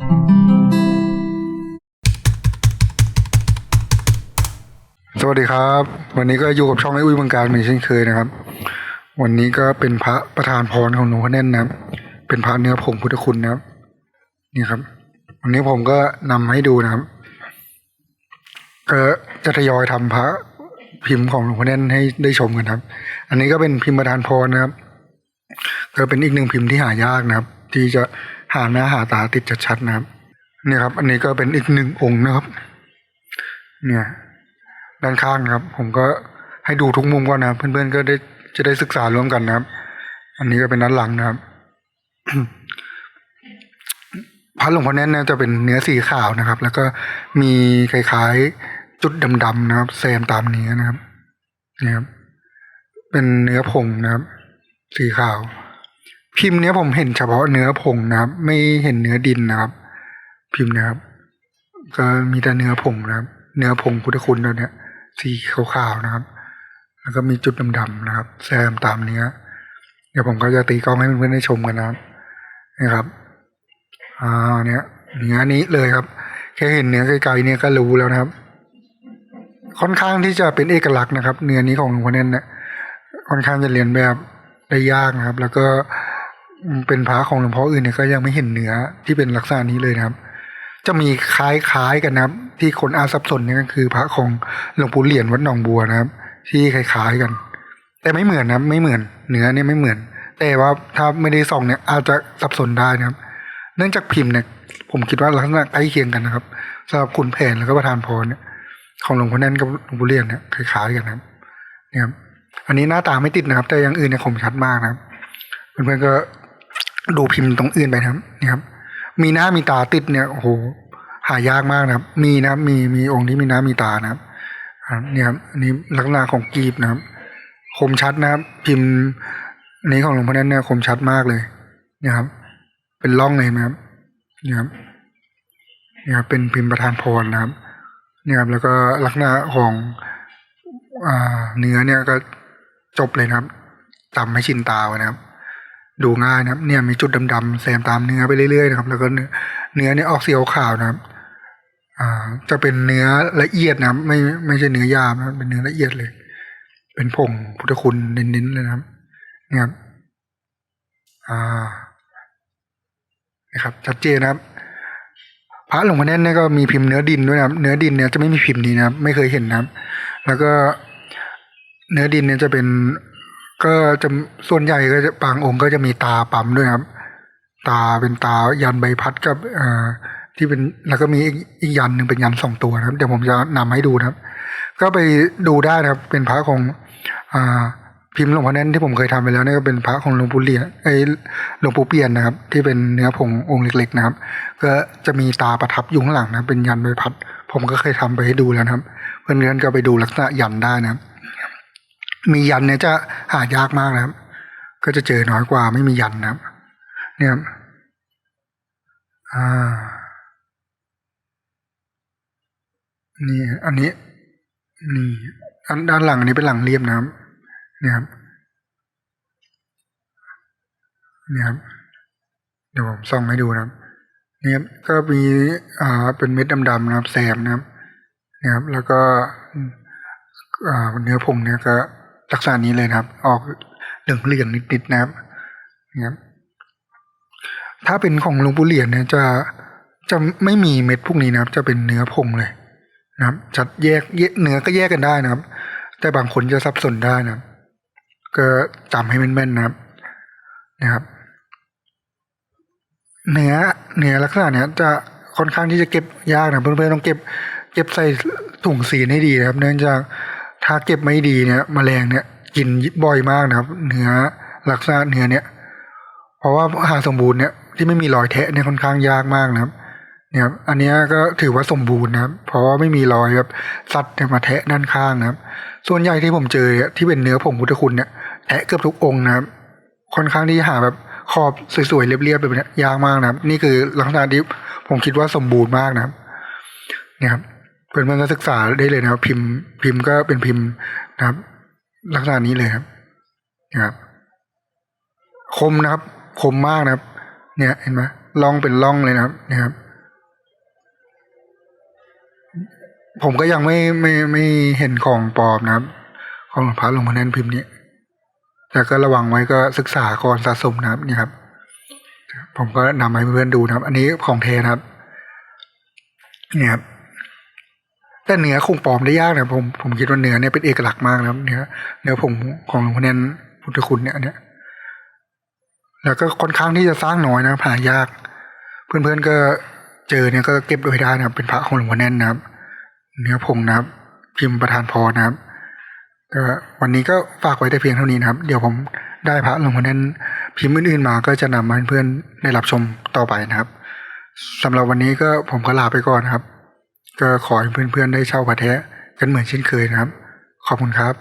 สวัสดีครับ วันนี้ก็อยู่กับช่องไอ้อุ้ยเมืองการเหมือนเช่นเคยนะครับ วันนี้ก็เป็นพระประธานพรของหลวงพ่อแน่นนะครับ เป็นพระเนื้อผงพุทธคุณนะครับ นี่ครับ วันนี้ผมก็นำให้ดูนะครับ ก็จะทยอยทำพระพิมพ์ของหลวงพ่อแน่นให้ได้ชมกันครับ อันนี้ก็เป็นพิมพ์ประธานพรนะครับ ก็เป็นอีกหนึ่งพิมพ์ที่หายากนะครับ ที่จะ หาหน้าหาตาติดชัดๆนะครับ เนี่ยครับ อันนี้ก็เป็นอีกหนึ่งองค์นะครับ เนี่ย ด้านข้างนะครับ ผมก็ให้ดูทุกมุมก่อนนะครับ เพื่อนๆก็ได้จะได้ศึกษาร่วมกันนะครับ อันนี้ก็เป็นด้านหลังนะครับพระหลวงพ่อแน่นเนี่ยจะเป็นเนื้อสีขาวนะครับ แล้วก็มีคล้ายๆจุดดำๆนะครับแซมตามนื้นะครับ เนี่ยครับ เป็นเนื้อผงนะครับ สีขาว พิมพ์เนี้ยผมเห็นเฉพาะเนื้อผงนะครับ ไม่เห็นเนื้อดินนะครับ พิมพ์นะครับ ก็มีแต่เนื้อผงนะครับ เนื้อผงพุทธคุณตัวเนี้ยสีขาวๆนะครับ แล้วก็มีจุดดำๆนะครับ แซมตามเนื้อ เดี๋ยวผมก็จะตีกล้องให้เพื่อนๆได้ชมกันนะครับนะครับอ่าเนี่ยเนื้อนี้เลยครับ แค่เห็นเนื้อไกลๆเนี่ยก็รู้แล้วนะครับ ค่อนข้างที่จะเป็นเอกลักษณ์นะครับ เนื้อนี้ของหลวงพ่อเน่นเนี่ยค่อนข้างจะเรียนแบบได้ยากนะครับ แล้วก็ เป็นพระของหลวงพ่ออื่นเนี่ยก็ยังไม่เห็นเนื้อที่เป็นลักษณะนี้เลยนะครับ จะมีคล้ายๆกันนะครับ ที่คนอาสับสนเนี่ยก็คือ พระของหลวงปู่เหรียญวัดหนองบัวนะครับ ที่คล้ายๆกัน แต่ไม่เหมือนนะไม่เหมือนเนื้อเนี่ยไม่เหมือน แต่ว่าถ้าไม่ได้ส่องเนี่ยอาจจะสับสนได้นะครับ เนื่องจากพิมพ์เนี่ยผมคิดว่าลักษณะใกล้เคียงกันนะครับสำหรับคุณแผนแล้วก็ประธานพรเนี่ยของหลวงพ่อแน่นกับหลวงปู่เลียนเนี่ยคล้ายๆกันนะครับนี่ครับ อันนี้หน้าตาไม่ติดนะครับ แต่อย่างอื่นเนี่ยคมชัดมากนะครับเพื่อนๆก็ ดูพิมพ์ตรงอื่นไปนะครับเนี่ยครับ มีหน้ามีตาติดเนี่ยโอ้โหหายากมากนะครับ มีนะมีมีองค์ที่มีหน้ามีตานะครับเนี่ยครับนนี้ลักษณะของกีบนะครับ คมชัดนะครับ พิมพ์นี้ของหลวงพ่อแน่นเนี่ยคมชัดมากเลยเนี่ยครับ เป็นร่องเลยนะครับเนี่ยครับเนี่ยครับเป็นพิมพ์ประธานพรนะครับเนี่ยครับแล้วก็ลักษณะของอ่าเนื้อเนี่ยก็จบเลยนะครับจำให้ชินตาไว้นะครับ ดูง่ายนะครับเนี่ยมีจุดดำๆแซมตามเนื้อไปเรื่อยๆนะครับ แล้วก็เนื้อเนี่ยออกสีขาวนะครับ อ่า จะเป็นเนื้อละเอียดนะครับ ไม่ไม่ใช่เนื้อยามนะเป็นเนื้อละเอียดเลย เป็นผงพุทธคุณเน้นๆเลยนะครับเนี่ยครับอ่านะครับชัดเจนนะครับ พระหลวงพ่อแน่นเนี่ยก็มีพิมพ์เนื้อดินด้วยนะครับ เนื้อดินเนี่ยจะไม่มีพิมพ์นี้นะครับ ไม่เคยเห็นนะครับ แล้วก็เนื้อดินเนี่ยจะเป็น ก็จะส่วนใหญ่ก็จะบางองค์ก็จะมีตาปั๊มด้วยครับ ตาเป็นตายันใบพัดกับเอ่อที่เป็นแล้วก็มีอีกยันหนึ่งเป็นยันสองตัวนะครับเดี๋ยวผมจะนำให้ดูนะครับ ก็ไปดูได้นะครับ เป็นพระของอ่าพิมพ์หลวงพ่อแน่นที่ผมเคยทำไปแล้วเนี่ยก็เป็นพระของหลวงปู่เหรียไอหลวงปู่เปียนนะครับ ที่เป็นเนื้อผงองค์เล็ก ๆ นะครับ ก็จะมีตาประทับอยู่ข้างหลังนะเป็นยันใบพัด ผมก็เคยทำไปให้ดูแล้วนะครับ เพื่อนๆก็ไปดูลักษณะยันได้นะครับ มียันเนี่ยจะหายากมากนะครับ ก็จะเจอน้อยกว่าไม่มียันนะครับ เนี่ยครับอ่านี่อันนี้นี่อันด้านหลังอันนี้เป็นหลังเรียบนะครับเนี่ยครับเนี่ยครับเดี๋ยวผมส่องให้ดูนะครับ เนี่ยครับก็มีอ่าเป็นเม็ดดำๆนะครับแซมนะครับ เนี่ยครับแล้วก็อ่าเนื้อผงเนี่ยก็ ลักษณะนี้เลยนะครับ ออกเหลืองเหลืองนิดๆนะครับนี่ยครับ ถ้าเป็นของหลวงปู่เหรียญเนี่ยจะจะไม่มีเม็ดพวกนี้นะครับ จะเป็นเนื้อผงเลยนะครับจัดแยกเนื้อก็แยกกันได้นะครับ แต่บางคนจะสับสนได้นะครับ ก็จำให้แม่นๆนะครับนะครับ เนื้อเนื้อลักษณะเนี้ยจะค่อนข้างที่จะเก็บยากนะเพื่อนๆต้องเก็บ เก็บใส่ถุงสีให้ดีนะครับ เนื่องจาก ถ้าเก็บไม่ดีเนี่ยแมลงเนี่ยกินบ่อยมากนะครับ เนื้อลักษณะเนื้อเนี่ย เพราะว่าหาสมบูรณ์เนี่ยที่ไม่มีรอยแทะเนี่ยค่อนข้างยากมากนะครับเนี่ยอันนี้ก็ถือว่าสมบูรณ์นะครับ เพราะว่าไม่มีรอยแบบสัตว์มาแทะด้านข้างนะครับ ส่วนใหญ่ที่ผมเจอที่เป็นเนื้อผงพุทธคุณเนี่ยแทะเกือบทุกองค์นะครับ ค่อนข้างที่จะหาแบบขอบสวยๆเรียบๆแบบนี้ยยากมากนะครับ นี่คือลักษณะที่ผมคิดว่าสมบูรณ์มากนะครับเนี่ยครับ เป็นอนนักศึกษาได้เลยนะครับ พิมพ์พิมพ์ก็เป็นพิมพ์นะครับ ลักษณะนี้เลยครับนะครับ คมนะครับ คมมากนะครับ เนี่ยเห็นไหมล่องเป็นล่องเลยนะครับนะครับ ผมก็ยังไม่ไม่ไม่เห็นของปลอมนะครับ ของหลวงพระหลวงพ่อแน่นพิมพ์นี้แต่ก็ระวังไว้ก็ศึกษาก่อนสะสมนะครับนี่ครับ ผมก็นำให้เพื่อนดูนะครับ อันนี้ของเทนะครับเนี่ยครับ แต่เนื้อคงปลอมได้ยากนะผมผมคิดว่าเนื้อเนี่ยเป็นเอกลักษณ์มากนะเนื้อเนื้อผงของหลวงพ่อแน่นพุทธคุณเนี่ยเนี้ยแล้วก็ค่อนข้างที่จะสร้างน้อยนะครับหายาก เพื่อนๆก็เจอเนี่ยก็เก็บโดยได้นะครับ เป็นพระของหลวงพ่อแน่นนะครับ เนื้อผงนะครับ พิมพ์ประธานพรนะครับก็วันนี้ก็ฝากไว้แต่เพียงเท่านี้นะครับ เดี๋ยวผมได้พระหลวงพ่อแน่นพิมพ์อื่นๆมาก็จะนำมาให้เพื่อนได้รับชมต่อไปนะครับสำหรับวันนี้ก็ผมก็ลาไปก่อนนะครับ ก็ขอให้เพื่อนๆได้เช่าพระแท้กันเหมือนเช่นเคยนะครับ ขอบคุณครับ